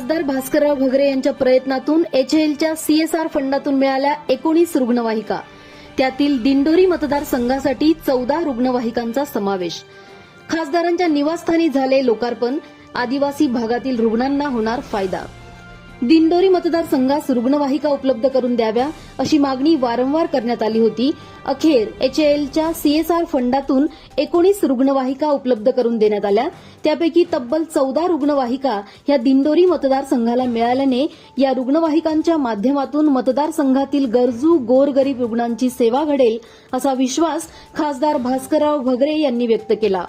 खासदार भास्करराव भगरे यांच्या प्रयत्नातून एचएलच्या सीएसआर फंडातून मिळाल्या एकोणीस रुग्णवाहिका. त्यातील दिंडोरी मतदारसंघासाठी चौदा रुग्णवाहिकांचा समावेश. खासदारांच्या निवासस्थानी झाले लोकार्पण. आदिवासी भागातील रुग्णांना होणार फायदा. दिंडोरी मतदारसंघास रुग्णवाहिका उपलब्ध करून द्याव्या अशी मागणी वारंवार करण्यात आली होती. अखेर एचएएलच्या सीएसआर फंडातून एकोणीस रुग्णवाहिका उपलब्ध करून देण्यात आल्या. त्यापैकी तब्बल चौदा रुग्णवाहिका ह्या दिंडोरी मतदारसंघाला मिळाल्याने या रुग्णवाहिकांच्या माध्यमातून मतदारसंघातील गरजू गोरगरीब रुग्णांची सेवा घडेल असा विश्वास खासदार भास्करराव भगरे यांनी व्यक्त केला.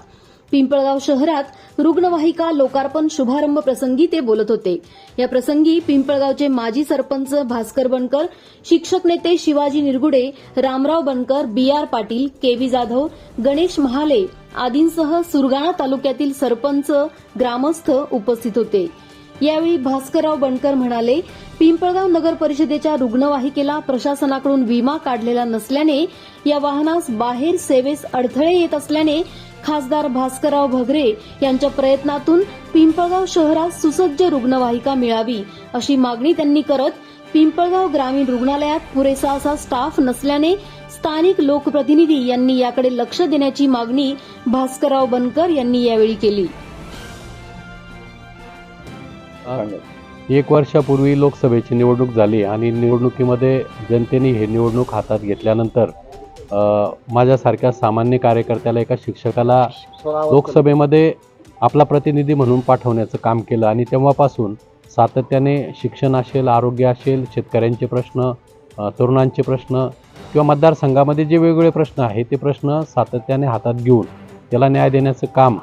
पिंपळगाव शहरात रुग्णवाहिका लोकार्पण शुभारंभ प्रसंगी ते बोलत होते. या प्रसंगी पिंपळगावचे माजी सरपंच भास्कर बनकर शिक्षक नेते Shivaji Nirgude Ramrao Bankar B R Patil K V Jadhav Ganesh Mahale आदींसह सुरगाणा तालुक्यातील सरपंच ग्रामस्थ उपस्थित होते. यावेळी भास्करराव बनकर म्हणाले पिंपळगाव नगर परिषदेच्या रुग्णवाहिकेला प्रशासनाकडून विमा काढलेला नसल्याने या वाहनास बाहेर सेवेस अडथळे येत असल्याने खासदार भास्करराव भगरे यांच्या प्रयत्नातून पिंपळगाव शहरात सुसज्ज रुग्णवाहिका मिळावी अशी मागणी त्यांनी करत पिंपळगाव ग्रामीण रुग्णालयात पुरेसा असा स्टाफ नसल्याने स्थानिक लोकप्रतिनिधी यांनी याकडे लक्ष देण्याची मागणी भास्करराव बनकर यांनी यावेळी केली. एक वर्षापूर्वी लोकसभेची निवडणूक झाली आणि निवडणुकीमध्ये जनतेने हे निवडणूक हातात घेतल्यानंतर माझ्यासारख्या सामान्य कार्यकर्त्याला एका शिक्षकाला लोकसभेमध्ये आपला प्रतिनिधी म्हणून पाठवण्याचं काम केलं आणि तेव्हापासून सातत्याने शिक्षण असेल आरोग्य असेल शेतकऱ्यांचे प्रश्न तरुणांचे प्रश्न किंवा मतदारसंघामध्ये जे वेगवेगळे प्रश्न आहेत ते प्रश्न सातत्याने हातात घेऊन त्याला न्याय देण्याचं काम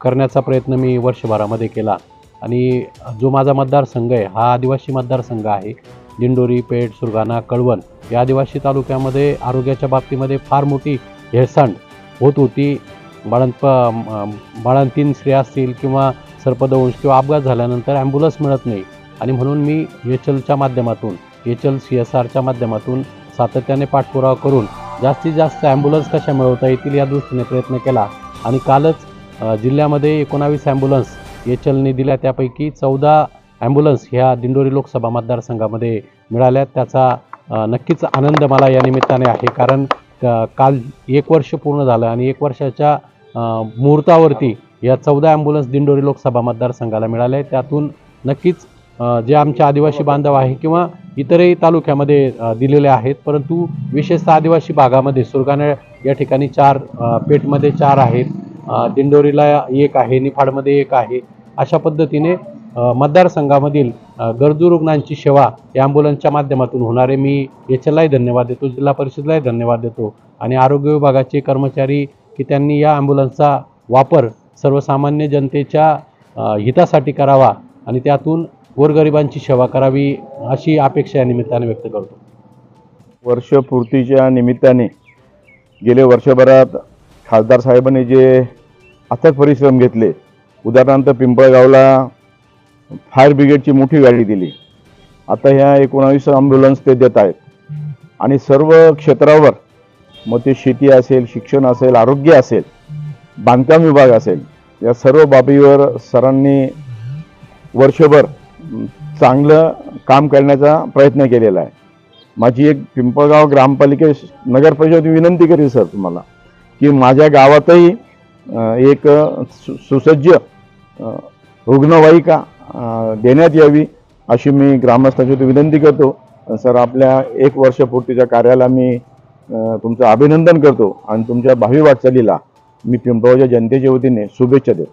करण्याचा प्रयत्न मी वर्षभरामध्ये केला. आणि जो माझा मतदारसंघ आहे हा आदिवासी मतदारसंघ आहे. दिंडोरी पेठ सुरगाणा कळवण या आदिवासी तालुक्यामध्ये आरोग्याच्या बाबतीमध्ये फार मोठी हेळसांड होत होती. बाळंत बाळंतीन स्त्रिया असतील किंवा सर्पदंश किंवा अपघात झाल्यानंतर ॲम्ब्युलन्स मिळत नाही. आणि म्हणून मी एच एलच्या माध्यमातून एच एल सी एस आरच्या माध्यमातून सातत्याने पाठपुरावा करून जास्तीत जास्त ॲम्ब्युलन्स कशा मिळवता येतील या दृष्टीने प्रयत्न केला. आणि कालच जिल्ह्यामध्ये एकोणावीस ॲम्ब्युलन्स एच एलने दिल्या. त्यापैकी चौदा ॲम्ब्युलन्स ह्या दिंडोरी लोकसभा मतदारसंघामध्ये मिळाल्या. त्याचा नक्कीच आनंद मला या निमित्ताने आहे. कारण काल एक वर्ष पूर्ण झालं आणि एक वर्षाच्या मुहूर्तावरती या चौदा ॲम्ब्युलन्स दिंडोरी लोकसभा मतदारसंघाला मिळाल्या त्यातून नक्कीच जे आमचे आदिवासी बांधव आहे किंवा इतरही तालुक्यामध्ये दिलेले आहेत. परंतु विशेषतः आदिवासी भागामध्ये सुरगाणे या ठिकाणी चार पेठमध्ये चार आहेत. दिंडोरीला एक आहे निफाडमध्ये एक आहे. अशा पद्धतीने मतदारसंघामधील गरजू रुग्णांची सेवा या ॲम्ब्युलन्सच्या माध्यमातून होणारे मी याच्यालाही धन्यवाद देतो जिल्हा परिषदेलाही धन्यवाद देतो आणि आरोग्य विभागाचे कर्मचारी की त्यांनी या ॲम्ब्युलन्सचा वापर सर्वसामान्य जनतेच्या हितासाठी करावा आणि त्यातून गोरगरिबांची सेवा करावी अशी अपेक्षा या निमित्ताने व्यक्त करतो. वर्षपूर्तीच्या निमित्ताने गेले वर्षभरात खासदार साहेबांनी जे अथक परिश्रम घेतले उदाहरणार्थ पिंपळगावला फायर ब्रिगेडची मोठी गाडी दिली. आता ह्या एकोणावीस ॲम्ब्युलन्स ते देत आहेत. आणि सर्व क्षेत्रावर मग ते शेती असेल शिक्षण असेल आरोग्य असेल बांधकाम विभाग असेल या सर्व बाबीवर सरांनी वर्षभर चांगलं काम करण्याचा प्रयत्न केलेला आहे. माझी एक पिंपळगाव ग्रामपालिके नगर परिषद विनंती करेल सर तुम्हाला की माझ्या गावातही एक सु सुसज्ज रुग्णवाहिका देण्यात यावी अशी मी ग्रामस्थांची विनंती करतो. सर आपल्या एक वर्षपूर्तीच्या कार्याला मी तुमचं अभिनंदन करतो आणि तुमच्या भावी वाटचालीला मी पिंपळाच्या जनतेच्या वतीने शुभेच्छा देतो.